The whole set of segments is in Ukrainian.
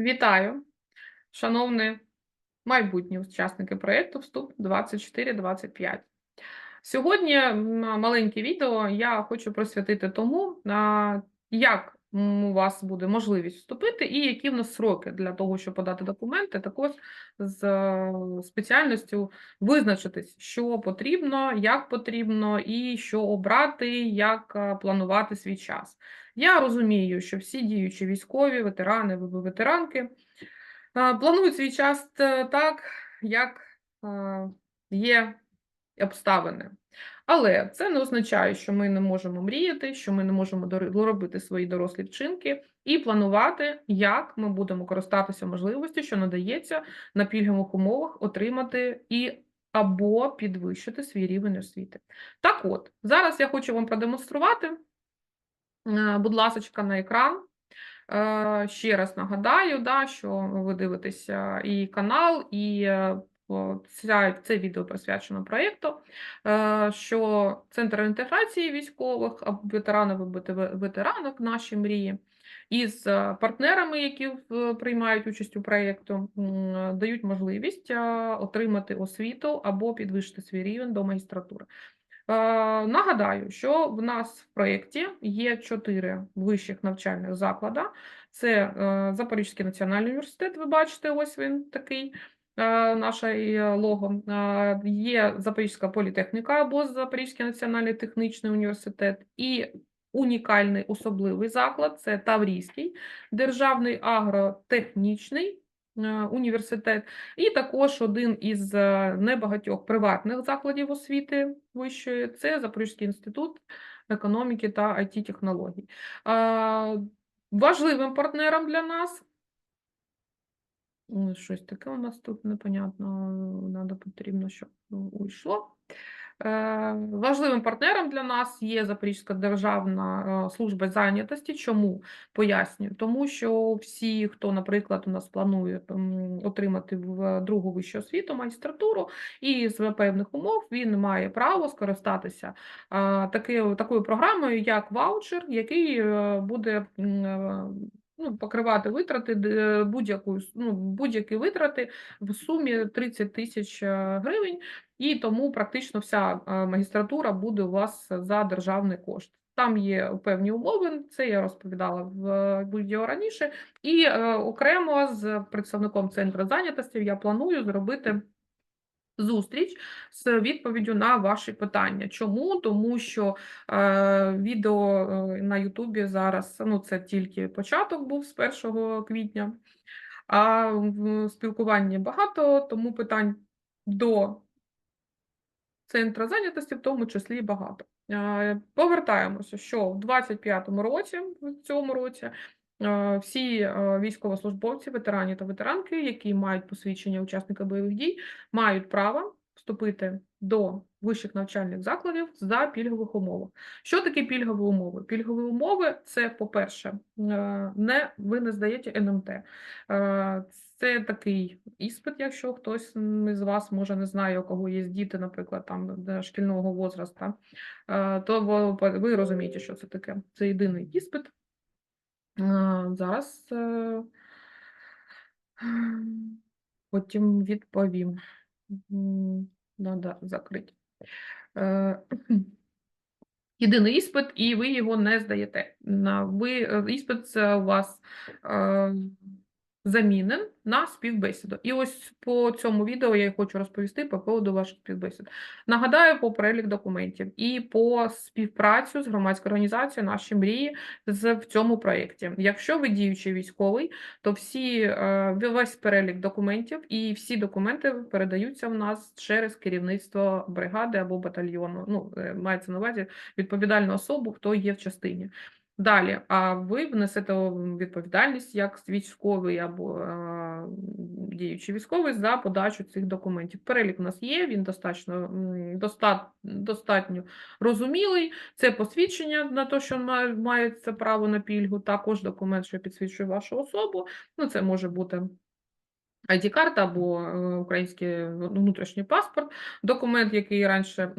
Вітаю, шановні майбутні учасники проєкту Вступ 24-25. Сьогодні маленьке відео я хочу присвятити тому, як у вас буде можливість вступити, і які в нас сроки для того, щоб подати документи, також з е, спеціальністю визначитись, що потрібно, як потрібно, і що обрати, як е, планувати свій час. Я розумію, що всі діючі військові, ветерани, ветеранки е, планують свій час так, як є обставини. Але це не означає, що ми не можемо мріяти, що ми не можемо дор- робити свої дорослі вчинки і планувати, як ми будемо користатися можливістю, що надається на пільгових умовах отримати і або підвищити свій рівень освіти. Так от, зараз я хочу вам продемонструвати, е, будь ласка, на екран. Е, Ще раз нагадаю, да, що ви дивитеся і канал, і е, ця, це відео присвячено проєкту, е, що Центр інтеграції військових, або ветеранів ВТВ ветеранок наші мрії, із е, партнерами, які приймають участь у проєкту, дають можливість е, отримати освіту або підвищити свій рівень до магістратури. Е, Нагадаю, що в нас в проєкті є чотири вищих навчальних заклади. Це е, Запорізький національний університет, ви бачите, ось він такий, е, наше е, лого. Е, Є Запорізька політехніка або Запорізький національний технічний університет і унікальний особливий заклад це Таврійський державний агротехнічний е, університет. І також один із небагатьох приватних закладів освіти вищої це Запорізький інститут економіки та it технологій Важливим партнером для нас. М, Щось таке у нас тут непонятно, надо потрібно, щоб ну, уйшло. Е, Важливим партнером для нас є Запорізька державна е, служба зайнятості. Чому пояснюю? Тому що всі, хто, наприклад, у нас планує отримати в другу вищу освіту, магістратуру, і з певних умов він має право скористатися е, таки, такою програмою, як ваучер, який буде. Е, Ну, покривати витрати будь-яку ну, будь-які витрати в сумі 30 тисяч е, гривень, і тому практично вся е, магістратура буде у вас за державний кошт. Там є певні умови, це я розповідала в е, відео раніше, і е, окремо з представником центру зайнятості я планую зробити. Зустріч з відповіддю на ваші питання. Чому? Тому що е, відео е, на Ютубі зараз ну це тільки початок був з 1 квітня, а в спілкуванні багато, тому питань до центра зайнятості в тому числі багато. Е, Повертаємося, що в 25-му році, в цьому році, всі е, військовослужбовці, ветерані та ветеранки, які мають посвідчення учасника бойових дій, мають право вступити до вищих навчальних закладів за пільгових умовах. Що таке пільгові умови? Пільгові умови це, по-перше, е, не ви не здаєте НМТ. Е, Це такий іспит, якщо хтось з вас може не знає, у кого є діти, наприклад, там шкільного возраста, е, то ви розумієте, що це таке. Це єдиний іспит. Зараз е, потім відповім. Треба закрити. Е, Єдиний іспит, і ви його не здаєте. Ви, е, іспит у вас замінен на співбесіду. І ось по цьому відео я хочу розповісти по поводу ваших співбесід. Нагадаю по перелік документів і по співпрацю з громадською організацією наші мрії в цьому проєкті. Якщо ви діючий військовий, то всі е, весь перелік документів і всі документи передаються в нас через керівництво бригади або батальйону. Ну, е, мається на увазі відповідальну особу, хто є в частині. Далі, а ви внесете відповідальність як військовий або е, діючий військовий за подачу цих документів. Перелік у нас є, він достатньо, достат, достатньо розумілий. Це посвідчення на те, що має- це право на пільгу, також документ, що підсвідчує вашу особу. Ну, це може бути ID-карта або е, український внутрішній паспорт, документ, який раніше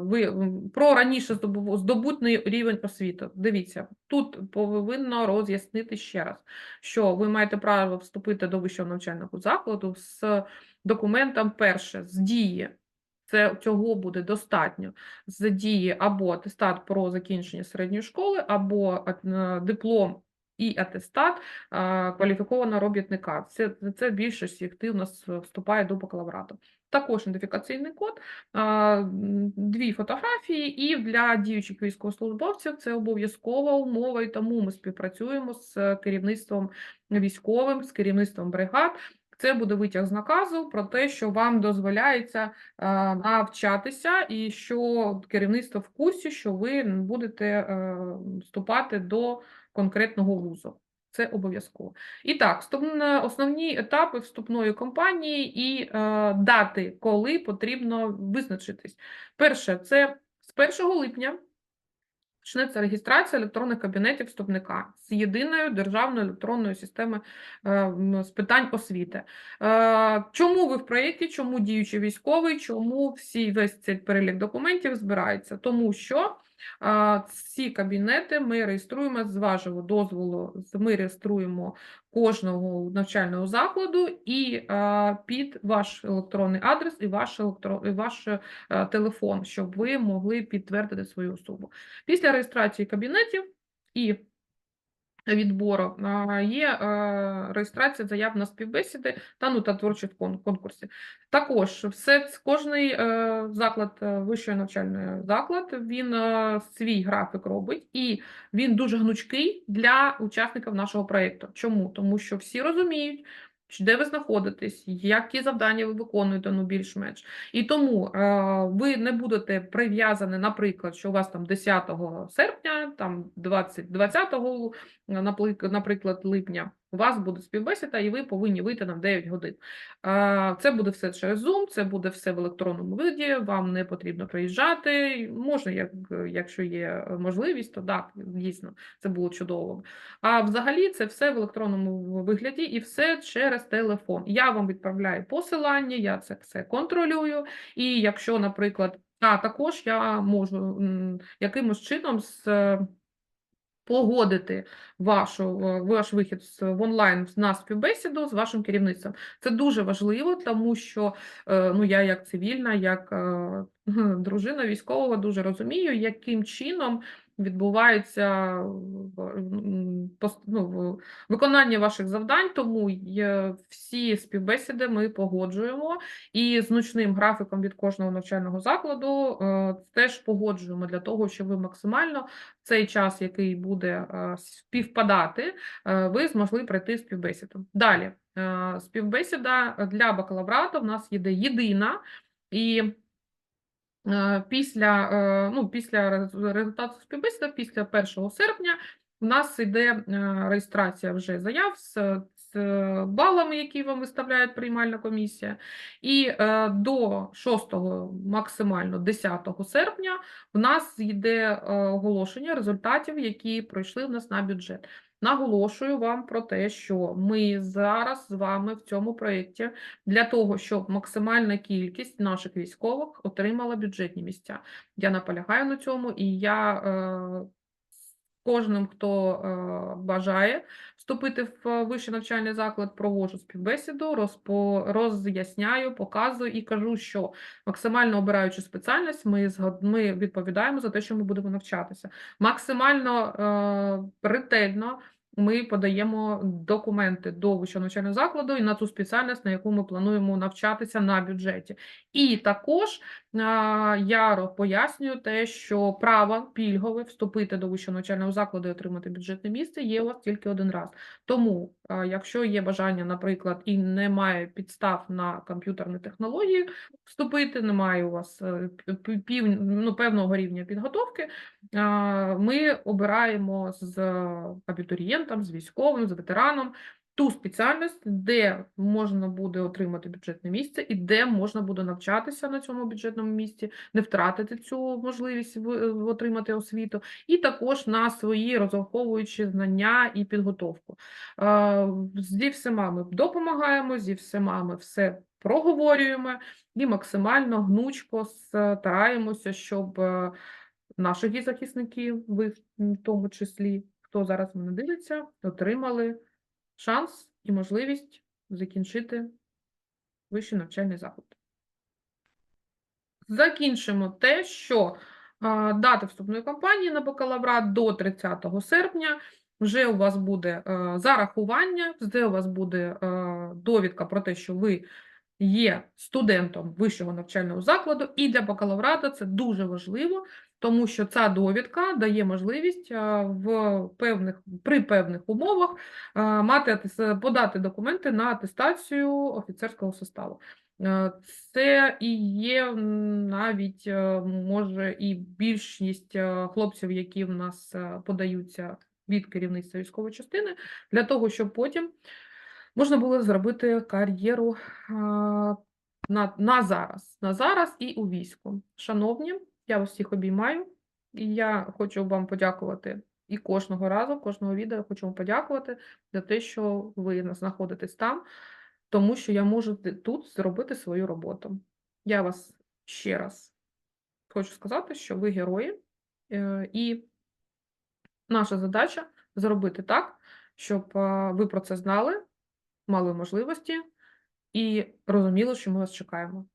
ви про раніше здобутний рівень освіти. Дивіться, тут повинно роз'яснити ще раз, що ви маєте право вступити до вищого навчального закладу з документом перше з дії. Це цього буде достатньо з дії або атестат про закінчення середньої школи, або е, диплом і атестат кваліфікованого робітника. Це, це більшість їх у нас вступає до бакалаврату. Також ідентифікаційний код, дві фотографії, і для діючих військовослужбовців це обов'язкова умова, і тому ми співпрацюємо з керівництвом військовим, з керівництвом бригад. Це буде витяг з наказу про те, що вам дозволяється е, навчатися, і що керівництво в курсі, що ви будете е, вступати до конкретного вузу. Це обов'язково. І так, основні етапи вступної кампанії і е, дати, коли потрібно визначитись. Перше, це з 1 липня почнеться реєстрація електронних кабінетів вступника з єдиною державною електронною системою е, з питань освіти. Е, Чому ви в проєкті, чому діючий військовий, чому всі весь цей перелік документів збирається? Тому що Ці кабінети ми реєструємо з вашого дозволу. Ми реєструємо кожного навчального закладу і під ваш електронний адрес і ваш електро, і ваш е, телефон, щоб ви могли підтвердити свою особу. Після реєстрації кабінетів і відбору є е, реєстрація заяв на співбесіди та ну та творчі кон- Також все кожний е, заклад, вищої навчальної заклад, він е, свій графік робить, і він дуже гнучкий для учасників нашого проєкту. Чому? Тому що всі розуміють. Де ви знаходитесь, які завдання ви виконуєте, ну більш-менш. І тому е, ви не будете прив'язані, наприклад, що у вас там 10 серпня, там 20, 20 напли- наприклад, липня, у вас буде співбесіда, і ви повинні вийти на 9 годин. Це буде все через Zoom, це буде все в електронному виді, вам не потрібно приїжджати. Можна, як, якщо є можливість, то так, дійсно, це було чудово. А взагалі це все в електронному вигляді і все через телефон. Я вам відправляю посилання, я це все контролюю. І якщо, наприклад, а також я можу якимось чином з погодити вашу, е, ваш вихід в онлайн на співбесіду з вашим керівництвом. Це дуже важливо, тому що е, ну, я як цивільна, як е, дружина військового дуже розумію, яким чином відбувається в- ну, виконання ваших завдань, тому всі співбесіди ми погоджуємо. І з ночним графіком від кожного навчального закладу е, теж погоджуємо для того, щоб ви максимально цей час, який буде е, співпадати, е, ви змогли пройти співбесіду. Далі, співбесіда для бакалаврату в нас є єдина, і після, е, ну, після результату співбесіди, після 1 серпня, у нас йде е, реєстрація вже заяв з, балами, які вам виставляє приймальна комісія. І е, до 6, максимально 10 серпня в нас йде е, оголошення результатів, які пройшли в нас на бюджет. Наголошую вам про те, що ми зараз з вами в цьому проєкті для того, щоб максимальна кількість наших військових отримала бюджетні місця. Я наполягаю на цьому, і я е, кожним, хто е, бажає вступити в вищий навчальний заклад, проводжу співбесіду, розпо, роз'ясняю, показую і кажу, що максимально обираючи спеціальність, ми, ми відповідаємо за те, що ми будемо навчатися. Максимально е, ретельно ми подаємо документи до вищого навчального закладу і на ту спеціальність, на яку ми плануємо навчатися на бюджеті. І також а, я пояснюю те, що право пільгове вступити до вищого навчального закладу і отримати бюджетне місце є у вас тільки один раз. Тому, якщо є бажання, наприклад, і немає підстав на комп'ютерні технології вступити, немає у вас е, пів, ну, певного рівня підготовки, ми обираємо з абітурієнтів студентом, з військовим, з ветераном ту спеціальність, де можна буде отримати бюджетне місце і де можна буде навчатися на цьому бюджетному місці, не втратити цю можливість отримати освіту, і також на свої розраховуючі знання і підготовку. Зі всіма ми допомагаємо, зі всіма ми все проговорюємо і максимально гнучко стараємося, щоб е, наших і захисників, ви в тому числі, хто зараз мене дивиться, отримали шанс і можливість закінчити вищий навчальний заклад. Закінчимо те, що а, дата вступної кампанії на бакалаврат до 30 серпня. Вже у вас буде е, зарахування, де у вас буде е, довідка про те, що ви є студентом вищого навчального закладу, і для бакалаврата це дуже важливо, тому що ця довідка дає можливість е, в певних, при певних умовах е, мати подати документи на атестацію офіцерського составу. Е, Це і є навіть може і більшість хлопців, які в нас подаються від керівництва військової частини, для того, щоб потім можна було зробити кар'єру на, на зараз, на зараз і у війську. Шановні, я вас всіх обіймаю, і я хочу вам подякувати і кожного разу, кожного відео хочу вам подякувати за те, що ви знаходитесь там, тому що я можу тут зробити свою роботу. Я вас ще раз хочу сказати, що ви герої, е, і наша задача зробити так, щоб ви про це знали, мали можливості і розуміли, що ми вас чекаємо.